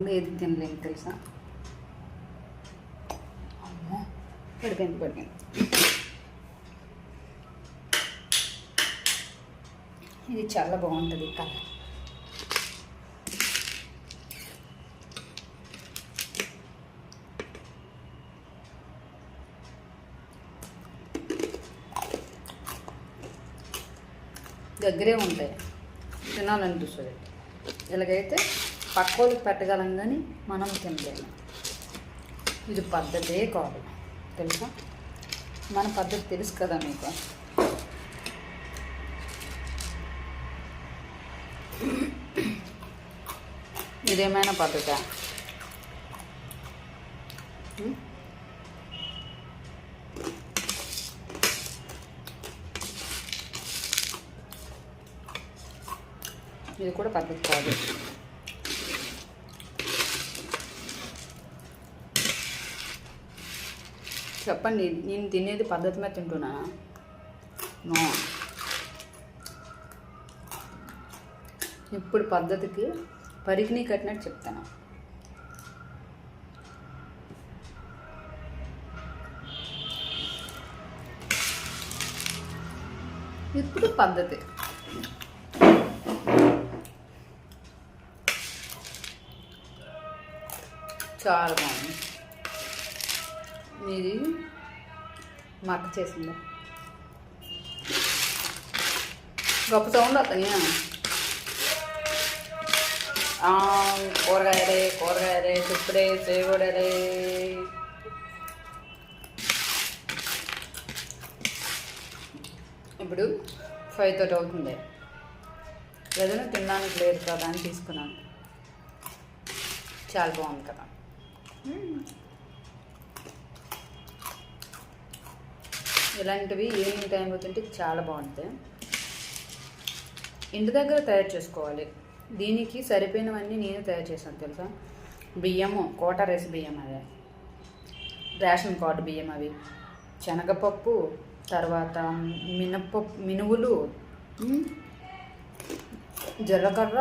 ఏది తినలేదు తెలుసా? పడిపోయింది పడిపోయింది. ఇది చాలా బాగుంటుంది కలర్. దగ్గరే ఉంటాయి. తినాలనిపిస్తుంది. ఇలాగైతే పక్కోళ్ళకి పెట్టగలం కానీ మనం తినలేము. ఇది పద్ధతే కాదు. తెలుసా? మన పద్ధతి తెలుసు కదా మీకు? ఇదేమైనా పద్ధత? ఇది కూడా పద్ధతి కాదు. చెప్పండి నేను తినేది పద్ధతి మీద తింటున్నానా నో. ఇప్పుడు పద్ధతికి పరికిని కట్టినట్టు చెప్తాను. ఇప్పుడు పద్ధతి. చాలా బాగుంది. మీది మా చేసింది. చేసిందా గొప్ప సౌండ్ అతని కూరగాయలే కూరగాయలే చుప్పుడే సేగుడలే ఇప్పుడు ఫైవ్ తోటి అవుతుంది. ఏదైనా తినడానికి లేదు కదా అని తీసుకున్నాను. చాలా బాగుంది కదా. ఇలాంటివి ఈవినింగ్ టైంలో తింటే చాలా బాగుంటాయి. ఇంటి దగ్గర తయారు చేసుకోవాలి. దీనికి సరిపోయినవన్నీ నేను తయారు చేశాను తెలుసా? బియ్యము కోట రైస్ బియ్యం అదే. రేషన్ కార్డు బియ్యం అవి. శనగపప్పు తర్వాత మినపప్పు మినువులు జీలకర్ర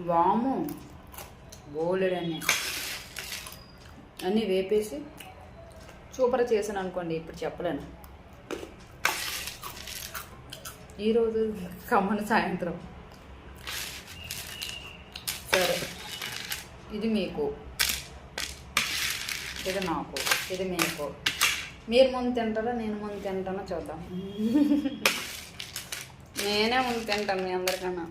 వాము బోలెడన్ని అన్నీ. వేపేసి సూపర్ చేశాను అనుకోండి ఇప్పుడు చెప్పలేను. ఈరోజు కమ్మని సాయంత్రం. సరే. ఇది మీకు. ఇది నాకు. ఇది మీకు. మీరు ముందు తింటారా నేను ముందు తింటానో చూద్దాం. నేనే ముందు తింటాను మీ అందరికన్నా.